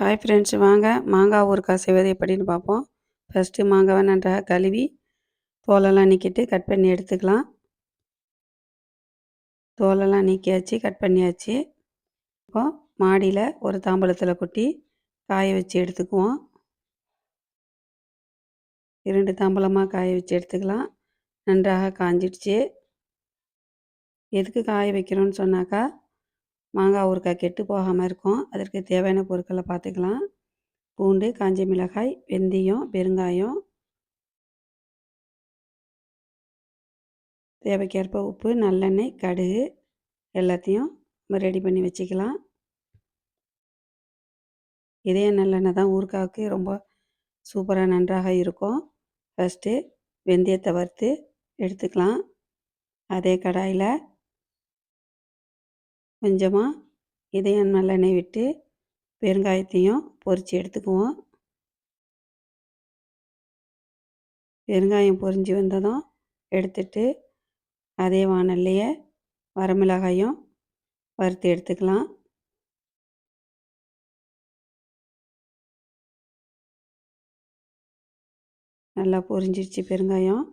Hi friends வாங்க. மாங்காய் ஊறுக்காய் செய்வது எப்படின்னு பார்ப்போம். ஃபஸ்ட்டு மாங்காவை நன்றாக கழுவி தோலெல்லாம் நீக்கிட்டு கட் பண்ணி எடுத்துக்கலாம். தோலெல்லாம் நீக்கியாச்சு கட் பண்ணியாச்சு. இப்போ மாடியில் ஒரு தாம்பழத்தில் கொட்டி காய வச்சு எடுத்துக்குவோம். இரண்டு தாம்பழமாக காய வச்சு எடுத்துக்கலாம். நன்றாக காஞ்சிடுச்சு. எதுக்கு காய வைக்கிறோன்னு சொன்னாக்கா மாங்காய் ஊறுக்காய் கெட்டு போகாமல் இருக்கும். அதற்கு தேவையான பொருட்களை பார்த்துக்கலாம். பூண்டு காஞ்ச மிளகாய் வெந்தயம் பெருங்காயம் தேவைக்கேற்ப உப்பு நல்லெண்ணெய் கடுகு எல்லாத்தையும் நம்ம ரெடி பண்ணி வச்சுக்கலாம். இதே நல்லெண்ணெய் தான் ஊறுக்காய்க்கு ரொம்ப சூப்பராக நன்றாக இருக்கும். ஃபஸ்ட்டு வெந்தயத்தை வறுத்து எடுத்துக்கலாம். அதே கடாயில் கொஞ்சமாக இதையும் நல்லெண்ணெய் விட்டு பெருங்காயத்தையும் பொரித்து எடுத்துக்குவோம். பெருங்காயம் பொரிஞ்சு வந்ததும் எடுத்துட்டு அதே வானல்லையே வரமிளகாயும் வறுத்து எடுத்துக்கலாம். நல்லா பொரிஞ்சிருச்சு பெருங்காயம்.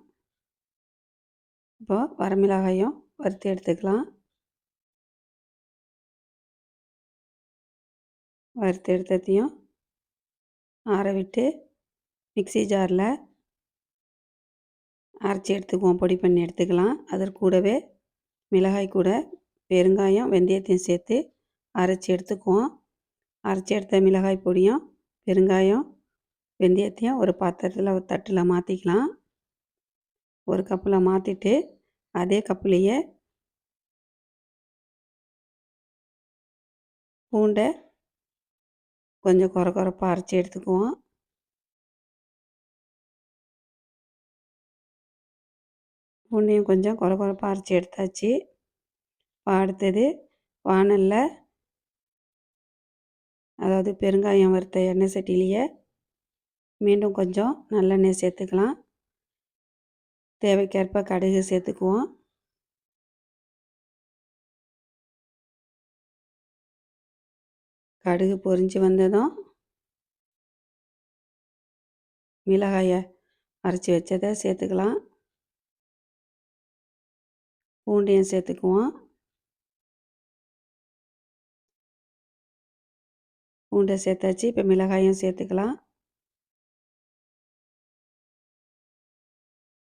இப்போ வரமிளகாயும் வறுத்து எடுத்துக்கலாம். வறுத்து எடுத்ததையும் ஆற விட்டு மிக்சி ஜாரில் அரைச்சி எடுத்துக்குவோம். பொடி பண்ணி எடுத்துக்கலாம். அதற்கு கூடவே மிளகாய் கூட பெருங்காயம் வெந்தயத்தையும் சேர்த்து அரைச்சி எடுத்துக்குவோம். அரைச்சி எடுத்த மிளகாய் பொடியும் பெருங்காயம் வெந்தயத்தையும் ஒரு பாத்திரத்தில் ஒரு தட்டில் மாற்றிக்கலாம் ஒரு கப்பில் மாற்றிட்டு அதே கப்புலேயே பூண்டை கொஞ்சம் குறை குறைப்பாக அரைச்சி எடுத்துக்குவோம். பூண்டையும் கொஞ்சம் குறை குறைப்பாக அரைச்சி எடுத்தாச்சு. அடுத்தது வானலில் அதாவது பெருங்காயம் வறுத்த எண்ணெய் சட்டிலேயே மீண்டும் கொஞ்சம் நல்லெண்ணெய் சேர்த்துக்கலாம். தேவைக்கேற்ப கடுகு சேர்த்துக்குவோம். கடுகு பொரிஞ்சு வந்ததும் மிளகாயை அரைச்சி வச்சதை சேர்த்துக்கலாம். பூண்டையும் சேர்த்துக்குவோம். பூண்டை சேர்த்தாச்சு இப்போ மிளகாயும் சேர்த்துக்கலாம்.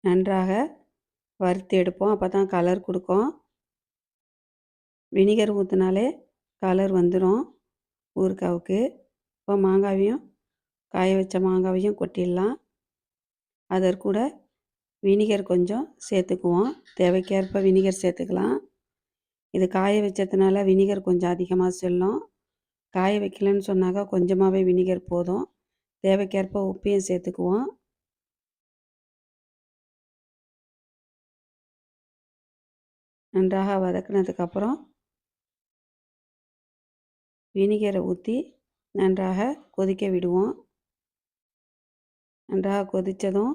நன்றாக வறுத்து எடுப்போம் அப்போ தான் கலர் கொடுக்கும். வினிகர் ஊற்றினாலே கலர் வந்துடும் ஊறுகாவுக்கு. இப்போ மாங்காவையும் காய வச்ச மாங்காவையும் கொட்டிடலாம். அதற்கூட வினிகர் கொஞ்சம் சேர்த்துக்குவோம். தேவைக்கேற்ப வினிகர் சேர்த்துக்கலாம். இது காய வச்சதுனால வினிகர் கொஞ்சம் அதிகமாக செல்லும். காய வைக்கலன்னு சொன்னாக்கா கொஞ்சமாகவே வினிகர் போதும். தேவைக்கேற்ப உப்பையும் சேர்த்துக்குவோம். நன்றாக வதக்குனதுக்கப்புறம் வினிகரை ஊற்றி நன்றாக கொதிக்க விடுவோம். நன்றாக கொதித்ததும்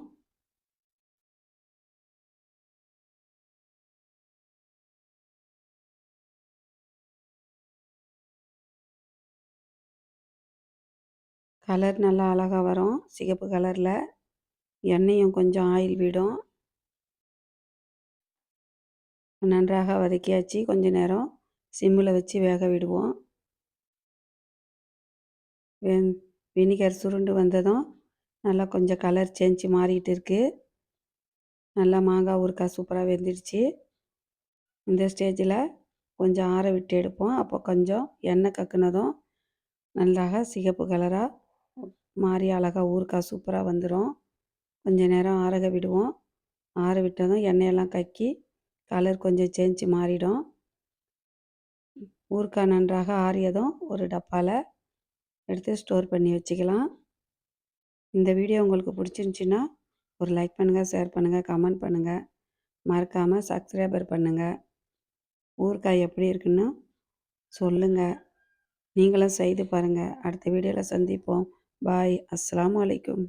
கலர் நல்லா அழகாக வரும். சிகப்பு கலரில் எண்ணெயும் கொஞ்சம் ஆயில் விடும். நன்றாக வதக்கியாச்சு. கொஞ்ச நேரம் சிம்மில் வச்சு வேக விடுவோம். வென் வினிகர் சுருண்டு வந்ததும் நல்லா கொஞ்சம் கலர் சேஞ்சு மாறிக்கிட்டு இருக்குது நல்லா மாங்காய் ஊறுக்காய் சூப்பராக வெந்துடுச்சு. இந்த ஸ்டேஜில் கொஞ்சம் ஆற விட்டு எடுப்போம். அப்போ கொஞ்சம் எண்ணெய் கக்குனதும் நல்லா சிகப்பு கலராக மாறி அழகாக ஊறுக்காய் சூப்பராக வந்துடும் கொஞ்சம் நேரம் ஆறக விடுவோம். ஆற விட்டதும் எண்ணெயெல்லாம் கக்கி கலர் கொஞ்சம் சேஞ்சு மாறிடும். ஊறுக்காய் நன்றாக ஆறியதும் ஒரு டப்பாவில் எடுத்து ஸ்டோர் பண்ணி வச்சுக்கலாம். இந்த வீடியோ உங்களுக்கு பிடிச்சிருந்துச்சின்னா ஒரு லைக் பண்ணுங்கள் ஷேர் பண்ணுங்கள் கமெண்ட் பண்ணுங்கள் மறக்காமல் சப்ஸ்கிரைபர் பண்ணுங்கள் ஊறுகாய் எப்படி இருக்குன்னு சொல்லுங்கள் நீங்களும் செய்து பாருங்கள் அடுத்த வீடியோவில் சந்திப்போம். பாய். அஸ்லாம் வலைக்கும்